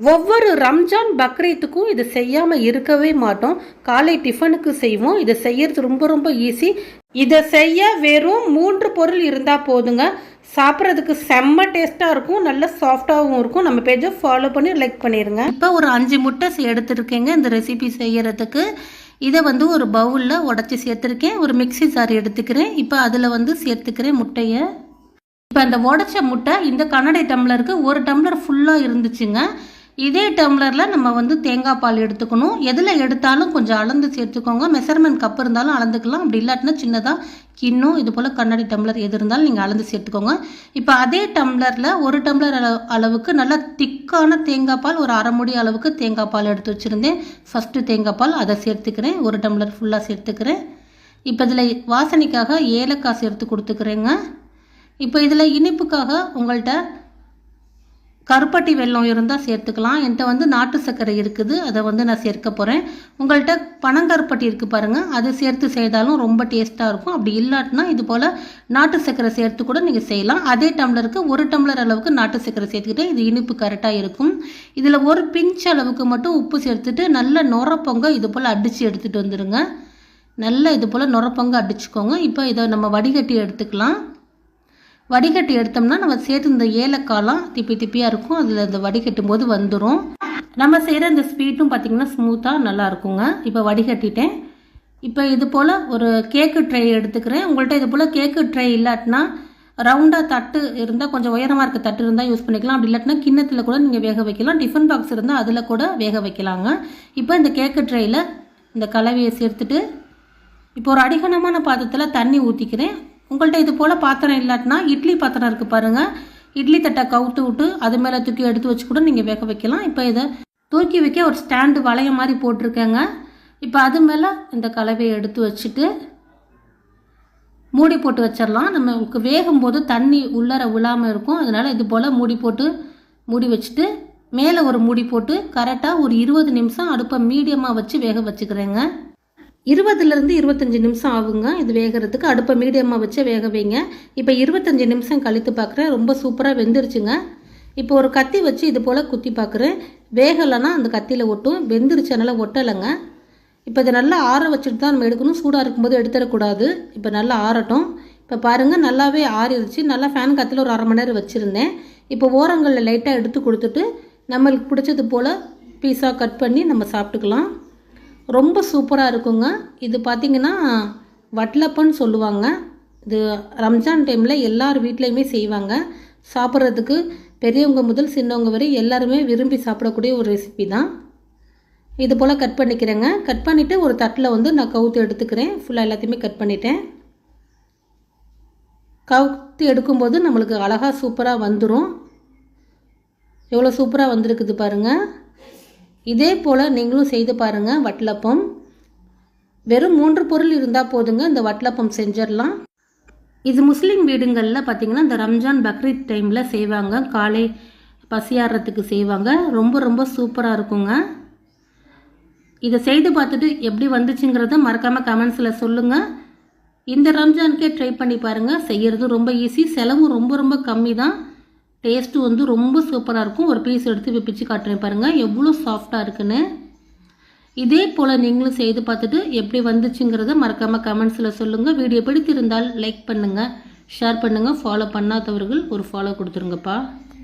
ஒவ்வொரு ரம்ஜான் பக்ரீத்துக்கும் இது செய்யாமல் இருக்கவே மாட்டோம். காலை டிஃபனுக்கு செய்வோம். இதை செய்யறது ரொம்ப ரொம்ப ஈஸி இதை செய்ய வெறும் மூன்று பொருள் இருந்தால் போதுங்க. சாப்பிட்றதுக்கு செம்ம டேஸ்ட்டாக இருக்கும். நல்ல சாஃப்டாகவும் இருக்கும். நம்ம பேஜை ஃபாலோ பண்ணி லைக் பண்ணிடுங்க இப்போ ஒரு அஞ்சு முட்டை எடுத்துருக்கேங்க எடுத்திருக்கேங்க. இந்த ரெசிபி செய்யறதுக்கு. இதை வந்து ஒரு பவுலில் உடச்சி சேர்த்துருக்கேன். ஒரு மிக்ஸி சார் எடுத்துக்கிறேன். இப்போ அதில் வந்து சேர்த்துக்கிறேன் முட்டையை. இப்போ அந்த உடச்ச முட்டை இந்த கண்ணாடி டம்ளருக்கு ஒரு டம்ளர் ஃபுல்லாக இருந்துச்சுங்க. இதே டம்ளரில் நம்ம வந்து தேங்காய் பால் எடுத்துக்கணும். எதில் எடுத்தாலும் கொஞ்சம் அளந்து சேர்த்துக்கோங்க. மெஷர்மெண்ட் கப் இருந்தாலும் அளந்துக்கலாம். அப்படி இல்லாட்டினா சின்னதாக கிண்ணம் இது போல் கண்ணாடி டம்ளர் எது இருந்தாலும் நீங்கள் அளந்து சேர்த்துக்கோங்க. இப்போ அதே டம்ளரில் ஒரு டம்ளர் அளவு அளவுக்கு நல்லா திக்கான தேங்காய் பால் ஒரு அரை முடி அளவுக்கு தேங்காய் பால் எடுத்து வச்சுருந்தேன். ஃபஸ்ட்டு தேங்காய் பால் அதை சேர்த்துக்கிறேன். ஒரு டம்ளர் ஃபுல்லாக சேர்த்துக்கிறேன். இப்போ இதில் வாசனைக்காக ஏலக்காய் சேர்த்து கொடுத்துக்கிறேங்க. இப்போ இதில் இனிப்புக்காக உங்கள்கிட்ட கருப்பட்டி வெல்லம் இருந்தால் சேர்த்துக்கலாம். என்கிட்ட வந்து நாட்டு சர்க்கரை இருக்குது. அதை வந்து நான் சேர்க்க போகிறேன் உங்கள்கிட்ட பனங்கருப்பட்டி இருக்குது பாருங்கள் அது சேர்த்து செய்தாலும் ரொம்ப டேஸ்ட்டாக இருக்கும். அப்படி இல்லாட்டினா இது போல் நாட்டு சர்க்கரை சேர்த்து கூட நீங்கள் செய்யலாம். அதே டம்ளருக்கு ஒரு டம்ளர் அளவுக்கு நாட்டு சர்க்கரை சேர்த்துக்கிட்டு இது இனிப்பு கரெக்டாக இருக்கும். இதில் ஒரு பிஞ்ச் அளவுக்கு மட்டும் உப்பு சேர்த்துட்டு நல்ல நுரப்பொங்க பொங்க இது போல் அடித்து எடுத்துகிட்டு வந்துடுங்க நல்லா இது போல் நுரப்பொங்க பொங்க அடிச்சுக்கோங்க. இப்போ இதை நம்ம வடிகட்டி எடுத்துக்கலாம். வடிகட்டி எடுத்தோம்னா நம்ம சேர்த்து இந்த ஏலக்காயெலாம் திப்பி திப்பியாக இருக்கும். அதில் இந்த வடிகட்டும் போது வந்துடும் நம்ம செய்கிற இந்த ஸ்வீட்டும் பார்த்திங்கன்னா ஸ்மூத்தாக நல்லா இருக்குங்க. இப்போ வடிகட்டிட்டேன். இப்போ இது போல் ஒரு கேக்கு ட்ரை எடுத்துக்கிறேன். உங்கள்கிட்ட இது போல் கேக்கு ட்ரை இல்லாட்டினா ரவுண்டாக தட்டு இருந்தால் கொஞ்சம் உயரமாக இருக்க தட்டு இருந்தால் யூஸ் பண்ணிக்கலாம். அப்படி இல்லாட்டினா கிண்ணத்தில் கூட நீங்கள் வேக வைக்கலாம். டிஃபன் பாக்ஸ் இருந்தால் அதில் கூட வேக வைக்கலாங்க. இப்போ இந்த கேக்கு ட்ரையில் இந்த கலவையை சேர்த்துட்டு இப்போ ஒரு அடிகனமான பாத்திரத்தில் தண்ணி ஊற்றிக்கிறேன் உங்கள்கிட்ட இது போல் பாத்திரம் இல்லாட்டினா இட்லி பாத்திரம் இருக்குது பாருங்கள் இட்லி தட்டை கவுத்து விட்டு அது மேலே தூக்கி எடுத்து வச்சு கூட நீங்கள் வேக வைக்கலாம். இப்போ இதை தூக்கி வைக்க ஒரு ஸ்டாண்டு வளைய மாதிரி போட்டிருக்கேங்க. இப்போ அது மேலே இந்த கலவையை எடுத்து வச்சுட்டு மூடி போட்டு வச்சிடலாம். நமக்கு வேகும்போது தண்ணி உள்ளர விழாமல் இருக்கும். அதனால் இது போல் மூடி போட்டு மூடி வச்சுட்டு மேலே ஒரு மூடி போட்டு கரெக்டாக ஒரு இருபது நிமிஷம் அடுப்பை மீடியமாக வச்சு வேக வச்சுக்கிறேங்க. இருபதுலேருந்து இருபத்தஞ்சி நிமிஷம் ஆகுங்க. இது வேகிறதுக்கு அடுப்பை மீடியமாக வச்சு வேக வைங்க. இப்போ இருபத்தஞ்சி நிமிஷம் கழித்து பார்க்குறேன் ரொம்ப சூப்பராக வெந்துருச்சுங்க. இப்போ ஒரு கத்தி வச்சு இது போல் குத்தி பார்க்குறேன் வேகலைன்னா அந்த கத்தியில் ஒட்டும். வெந்துருச்சனால ஒட்டலைங்க. இப்போ இதை நல்லா ஆற வச்சுட்டு தான் நம்ம எடுக்கணும். சூடாக இருக்கும்போது எடுத்துடக்கூடாது இப்போ நல்லா ஆறட்டும். இப்போ பாருங்கள் நல்லாவே ஆறிடுச்சு. நல்லா ஃபேன் கத்தில் ஒரு அரை மணி நேரம் வச்சுருந்தேன். இப்போ ஓரங்களில் லைட்டாக எடுத்து கொடுத்துட்டு நம்மளுக்கு பிடிச்சது போல் பீஸாக கட் பண்ணி நம்ம சாப்பிட்டுக்கலாம். ரொம்ப சூப்பராக இருக்குங்க. இது பார்த்திங்கன்னா வட்லப்பன்னு சொல்லுவாங்க. இது ரம்ஜான் டைமில் எல்லார் வீட்லேயுமே செய்வாங்க. சாப்பிட்றதுக்கு பெரியவங்க முதல் சின்னவங்க வரை எல்லாருமே விரும்பி சாப்பிடக்கூடிய ஒரு ரெசிபி தான். இது போல் கட் பண்ணிக்கிறேங்க. கட் பண்ணிவிட்டு ஒரு தட்டில் வந்து நான் கவுத்து எடுத்துக்கிறேன். ஃபுல்லாக எல்லாத்தையுமே கட் பண்ணிட்டேன். கவுத்து எடுக்கும்போது நம்மளுக்கு அழகாக சூப்பராக வந்துடும் எவ்வளோ சூப்பராக வந்திருக்குது பாருங்கள் இதே போல் நீங்களும் செய்து பாருங்கள் வட்டலப்பம். வெறும் மூன்று பொருள் இருந்தால் போதுங்க இந்த வட்டலப்பம் செஞ்சிடலாம். இது முஸ்லீம் வீடுங்களில் பார்த்திங்கன்னா இந்த ரம்ஜான் பக்ரீத் டைமில் செய்வாங்க. காலை பசியாடுறதுக்கு செய்வாங்க. ரொம்ப ரொம்ப சூப்பராக இருக்குங்க. இதை செய்து பார்த்துட்டு எப்படி வந்துச்சுங்கிறத மறக்காமல் கமெண்ட்ஸில் சொல்லுங்கள் இந்த ரம்ஜானுக்கே ட்ரை பண்ணி பாருங்கள் செய்கிறது ரொம்ப ஈஸி செலவும் ரொம்ப ரொம்ப கம்மி தான் டேஸ்ட்டு வந்து ரொம்ப சூப்பராக இருக்கும். ஒரு பீஸ் எடுத்து பிச்சு காட்டுறேன் பாருங்கள் எவ்வளோ சாஃப்டாக இருக்குன்னு. இதே போல் நீங்களும் செய்து பார்த்துட்டு எப்படி வந்துச்சுங்கிறத மறக்காமல் கமெண்ட்ஸில் சொல்லுங்கள் வீடியோ பிடித்திருந்தால் லைக் பண்ணுங்கள் ஷேர் பண்ணுங்கள் ஃபாலோ பண்ணாதவர்கள் ஒரு ஃபாலோ கொடுத்துருங்கப்பா.